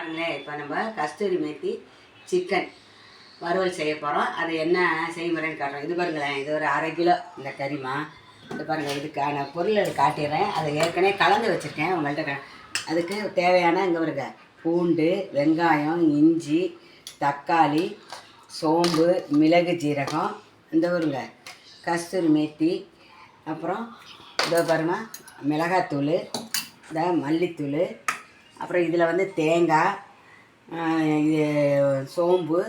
பாருங்களேன் இப்போ நம்ம கஸ்தூரி மேத்தி சிக்கன் வறுவல் செய்ய போகிறோம் அது என்ன செய்முறைன்னு காட்டுறோம். இது பாருங்களேன் இது ஒரு அரை கிலோ இந்த கறிமா இது பாருங்கள் இதுக்கான பொருள் காட்டிடுறேன். அதை ஏற்கனவே கலந்து வச்சுருக்கேன் உங்கள்கிட்ட அதுக்கு தேவையான இங்கே வருங்க பூண்டு வெங்காயம் இஞ்சி தக்காளி சோம்பு மிளகு ஜீரகம். இந்த வருங்க கஸ்தூரி மேத்தி அப்புறம் இதோ பாருங்க மிளகாத்தூள் இந்த மல்லித்தூள் அப்புறம் இதில் வந்து தேங்காய் இது சோம்பு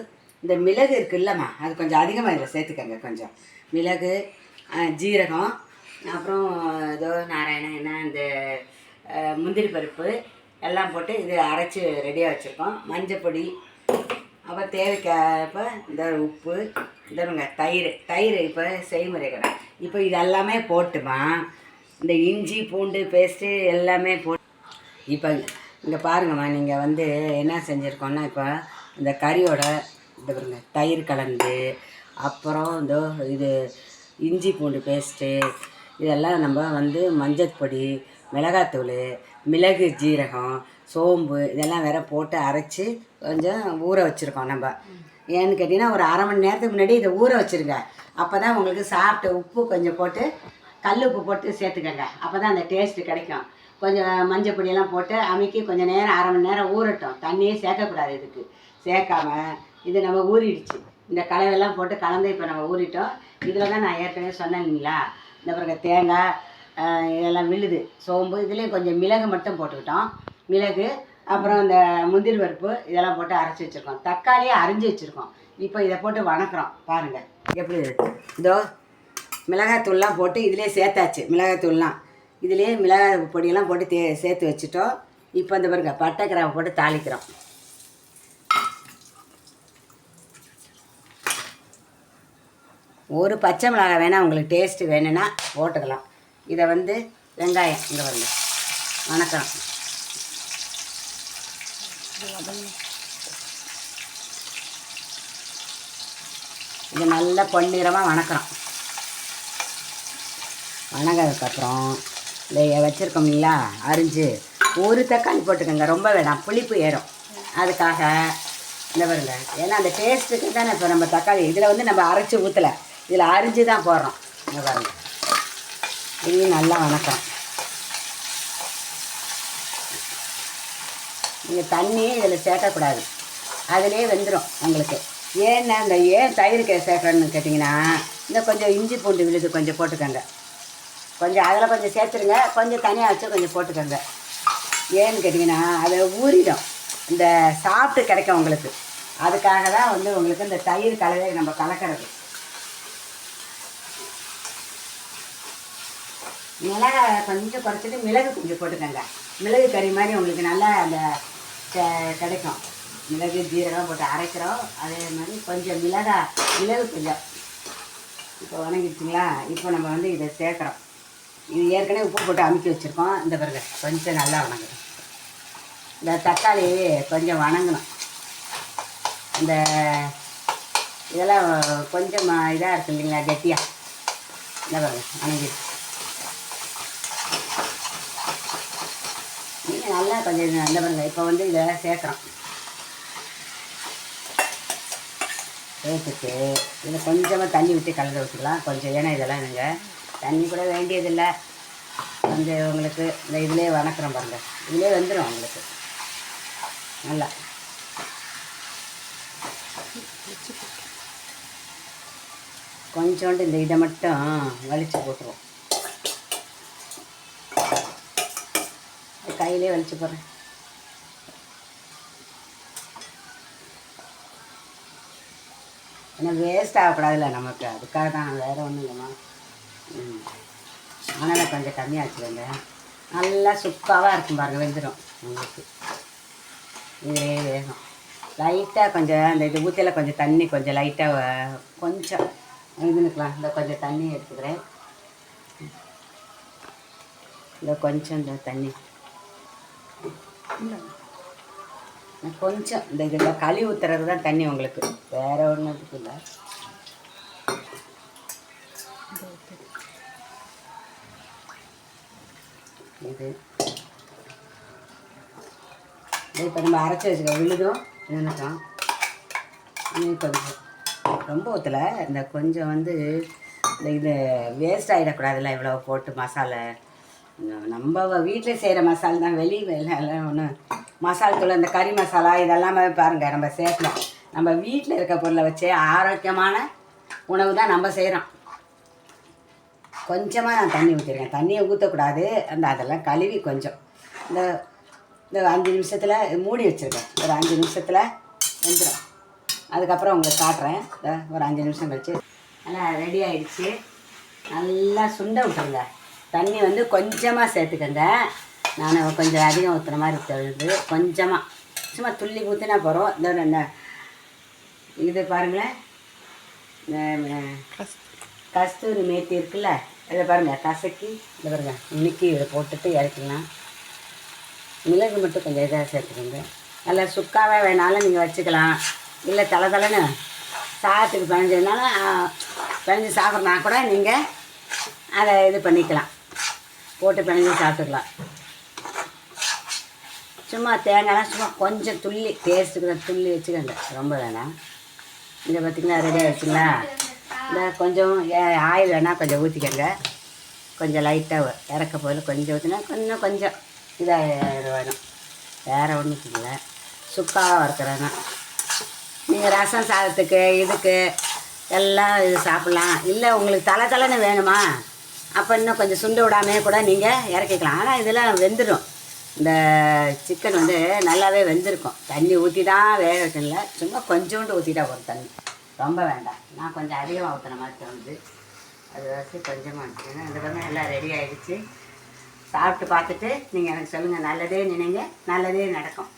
இந்த மிளகு இருக்குல்லம்மா அது கொஞ்சம் அதிகமாக இதில் சேர்த்துக்கங்க கொஞ்சம். மிளகு ஜீரகம் அப்புறம் ஏதோ நாராயணன் என்ன இந்த முந்திரி பருப்பு எல்லாம் போட்டு இது அரைச்சி ரெடியாக வச்சுருக்கோம். மஞ்சப்பொடி அப்புறம் தேவைக்கப்ப இந்த உப்பு இதருங்க தயிர் தயிர் இப்போ செய்முறை கடை. இப்போ இது எல்லாமே போட்டுமா இந்த இஞ்சி பூண்டு பேஸ்ட்டு எல்லாமே போட்டு இப்போ இங்கே பாருங்கம்மா நீங்கள் வந்து என்ன செஞ்சுருக்கோன்னா இப்போ இந்த கறியோட இந்த பாருங்க தயிர் கலந்து அப்புறம் இந்த இது இஞ்சி பூண்டு பேஸ்ட்டு இதெல்லாம் நம்ம வந்து மஞ்சள் பொடி மிளகாத்தூள் மிளகு ஜீரகம் சோம்பு இதெல்லாம் வேற போட்டு அரைச்சி கொஞ்சம் ஊற வச்சுருக்கோம் நம்ம. ஏன்னு கேட்டிங்கன்னா ஒரு அரை மணி நேரத்துக்கு முன்னாடி இதை ஊற வச்சுருங்க. அப்போ தான் உங்களுக்கு சாப்பிட்டு உப்பு கொஞ்சம் போட்டு கல் உப்பு போட்டு சேர்த்துக்கங்க. அப்போ தான் அந்த டேஸ்ட்டு கிடைக்கும். கொஞ்சம் மஞ்சள் பொடியெல்லாம் போட்டு அமைக்கி கொஞ்சம் நேரம் அரை மணி நேரம் ஊறட்டும். தண்ணியே சேர்க்கக்கூடாது இதுக்கு. சேர்க்காம இது நம்ம ஊறிடுச்சு. இந்த கலவையெல்லாம் போட்டு கலந்து இப்போ நம்ம ஊறிட்டோம். இதில் தான் நான் ஏற்கனவே சொன்னேங்களா இந்த பிறகு தேங்காய் இதெல்லாம் விழுது. சோம்பு இதுலேயும் கொஞ்சம் மிளகு மட்டும் போட்டுக்கிட்டோம். மிளகு அப்புறம் இந்த முந்திரி பருப்பு இதெல்லாம் போட்டு அரைச்சி வச்சுருக்கோம். தக்காளியை அரிஞ்சு வச்சுருக்கோம். இப்போ இதை போட்டு வணக்குறோம். பாருங்கள் எப்படி இருக்கு. இதோ மிளகாத்தூள்லாம் போட்டு இதிலே சேர்த்தாச்சு. மிளகாத்தூள்லாம். இதுலேயே மிளகாய் பொடியெல்லாம் போட்டு தே சேர்த்து வச்சுட்டோம். இப்போ இந்த பாருங்க பட்டை கிராம்பு போட்டு தாளிக்கிறோம். ஒரு பச்சை மிளகாய் வேணால் உங்களுக்கு டேஸ்ட்டு வேணும்னா போட்டுக்கலாம். இதை வந்து வெங்காயம் இங்கே வருங்க வணக்கம். இது நல்லா பொன்னிறமாக வணக்கிறோம் வணங்கிறதுக்கப்புறம் இந்த வச்சுருக்கோம் இல்லைங்களா அரிஞ்சு. ஒரு தக்காளி போட்டுக்கோங்க ரொம்ப வேணாம். புளிப்பு ஏறும். அதுக்காக இந்த பாருங்க. ஏன்னா அந்த டேஸ்ட்டுக்கு தானே இப்போ நம்ம தக்காளி. இதில் வந்து நம்ம அரைச்சி ஊற்றலை இதில் அரிஞ்சு தான் போடுறோம். இந்த பாருங்க. இதையும் நல்லா வணக்கம். நீங்கள் தண்ணியே இதில் சேர்க்கக்கூடாது. அதிலே வெந்துடும் உங்களுக்கு. ஏன்னா இந்த ஏன் தயிருக்கு சேர்க்குறேன்னு கேட்டிங்கன்னா இந்த கொஞ்சம் இஞ்சி பூண்டு விழுது கொஞ்சம் போட்டுக்கோங்க. கொஞ்சம் அதில் கொஞ்சம் சேர்த்துருங்க. கொஞ்சம் தனியாக வச்சு கொஞ்சம் போட்டுக்கோங்க. ஏன்னு கேட்டிங்கன்னா அதை ஊறிடும். இந்த சாப்பிட்டு கிடைக்கும் உங்களுக்கு. அதுக்காக தான் வந்து உங்களுக்கு இந்த தயிர் கலவை நம்ம கலக்கிறது. மிளகாய் கொஞ்சம் குறைச்சிட்டு மிளகு கொஞ்சம் போட்டுக்கோங்க. மிளகு கறி மாதிரி உங்களுக்கு நல்லா அந்த கிடைக்கும். மிளகு ஜீரகம் போட்டு அரைக்கிறோம். அதே மாதிரி கொஞ்சம் மிளகாய் மிளகு கொஞ்சம். இப்போ வணங்கிடுச்சிங்களா? இப்போ நம்ம வந்து இதை சேர்க்குறோம். இது ஏற்கனவே உப்பு போட்டு அமுக்கி வச்சுருக்கோம். இந்த பிறகு கொஞ்சம் நல்லா வணங்கணும். இந்த தக்காளி கொஞ்சம் வணங்கணும். இந்த இதெல்லாம் கொஞ்சம் இதாக இருக்கு இல்லைங்களா கெட்டியாக இந்த பாருங்க வணங்கிடுச்சு. நீங்கள் நல்லா கொஞ்சம் இந்த அந்த பாருங்க இப்போ வந்து இதை சேர்க்குறோம். சேர்த்துட்டு இதில் கொஞ்சமாக தண்ணி விட்டு கலந்து வச்சுக்கலாம் கொஞ்சம் ஏன்னா இதெல்லாம் நீங்கள் தண்ணி கூட வேண்டியதில்லை. வந்து உங்களுக்கு இந்த இதிலே வணக்கிறோம் பாருங்க. இதிலே வந்துடும் உங்களுக்கு. நல்லா. கொஞ்சோண்டு இந்த இதை மட்டும் வலிச்சு போட்டுருவோம். கையிலே வலிச்சு போடுறேன். ஏன்னா வேஸ்ட் ஆகக்கூடாதுல்ல நமக்கு. அதுக்காக தான் வேறு ஒன்றும் இல்லைம்மா. அதனால் கொஞ்சம் கம்மியாக வச்சுக்கோங்க நல்லா சுக்காவாக இருக்கும் பாருங்க வெந்துடும் உங்களுக்கு. இதே வேகும் லைட்டாக கொஞ்சம் அந்த இது ஊற்றியில் கொஞ்சம் தண்ணி கொஞ்சம் லைட்டாக கொஞ்சம் இதுனுக்கலாம் இந்த கொஞ்சம் தண்ணி எடுத்துக்கிறேன். இந்த கொஞ்சம் இந்த தண்ணி. கொஞ்சம் இந்த இதில் களி ஊற்றுறது தான் தண்ணி உங்களுக்கு. வேறு ஒன்றும் இல்லை. இது இப்போ நம்ம அரைச்சி வச்சுக்க விழுதும் நினைக்கும் கொஞ்சம் ரொம்ப ஊற்றலை இந்த கொஞ்சம் வந்து இந்த இது வேஸ்ட் ஆகிடக்கூடாதுல்ல இவ்வளோ போட்டு மசாலா. நம்ம வீட்டில் செய்கிற மசாலா தான் வெளியில் ஒன்று மசாலா தூள் இந்த கறி மசாலா இதெல்லாமே பாருங்கள் நம்ம சேர்க்கலாம் நம்ம வீட்டில் இருக்க பொருளை வச்சு ஆரோக்கியமான உணவு தான் நம்ம செய்கிறோம் கொஞ்சமாக நான் தண்ணி ஊற்றிருக்கேன் தண்ணியை ஊற்றக்கூடாது அந்த அதெல்லாம் கழுவி கொஞ்சம். இந்த இந்த அஞ்சு நிமிஷத்தில் மூடி வச்சுருக்கேன். ஒரு அஞ்சு நிமிஷத்தில் வெந்துடும் அதுக்கப்புறம் உங்களுக்கு காட்டுறேன். ஒரு அஞ்சு நிமிஷம் கழிச்சு நல்லா ரெடி ஆயிடுச்சு. நல்லா சுண்ட விட்டுருங்க. தண்ணி வந்து கொஞ்சமாக சேர்த்துக்கங்க. நான் கொஞ்சம் அதிகம் ஊற்றுன மாதிரி தெரியுது கொஞ்சமாக சும்மா துள்ளி ஊற்றினா போகிறோம் இந்த இது பாருங்களேன். கஸ்தூரி மேத்தி இருக்குல்ல? இதை பாருங்கள் கசக்கி இதை பாருங்கள் இன்றைக்கி இதை போட்டுட்டு இறக்கலாம் மிளகு மட்டும் கொஞ்சம் இதாக சேர்த்துக்கோங்க. நல்லா சுக்காவே வேணாலும் நீங்கள் வச்சுக்கலாம். இல்லை தலை தலைன்னு சாதத்துக்கு பிணைஞ்சதுனால பிணைஞ்சு சாப்பிட்றனா கூட நீங்கள் அதை இது பண்ணிக்கலாம். போட்டு பிணைஞ்சு சாப்பிட்டுக்கலாம். சும்மா தேங்காய்லாம் சும்மா கொஞ்சம் துள்ளி டேஸ்ட்டுக்கு துள்ளி வச்சுக்கோங்க. ரொம்ப வேணாம். இதை பார்த்திங்கன்னா ரெடி ஆகிடுச்சுங்களா இந்த கொஞ்சம் ஏ- ஆயில் வேணால் கொஞ்சம் ஊற்றிக்கங்க கொஞ்சம் லைட்டாக இறக்க போதில் கொஞ்சம் ஊற்றினா கொஞ்சம் கொஞ்சம் இதாக வேணும். வேறு ஒன்றும் இல்லை. சுக்காக இருக்கிறேன்னா நீங்கள் ரசம் சாதத்துக்கு இதுக்கு எல்லாம் இது சாப்பிட்லாம். இல்லை உங்களுக்கு தலை தலைன்னு வேணுமா? அப்போ இன்னும் கொஞ்சம் சுண்டு விடாமே கூட நீங்கள் இறக்கிக்கலாம். ஆனால் இதெல்லாம் வெந்துடும் இந்த சிக்கன் வந்து நல்லாவே வெந்திருக்கும். தண்ணி ஊற்றி தான் வேக வைக்கல சும்மா கொஞ்சோண்டு ஊற்றிட்டா போதும் தண்ணி. ரொம்ப வேண்டாம். நான் கொஞ்சம் அதிகமாக ஊற்றுன மாதிரி தோணுது. அது வச்சு கொஞ்சமாக ஏன்னா இந்த பக்கம் எல்லாம் ரெடி ஆகிடுச்சு சாப்பிட்டு பார்த்துட்டு நீங்கள் எனக்கு சொல்லுங்கள் நல்லதே நினைங்க. நல்லதே நடக்கும்.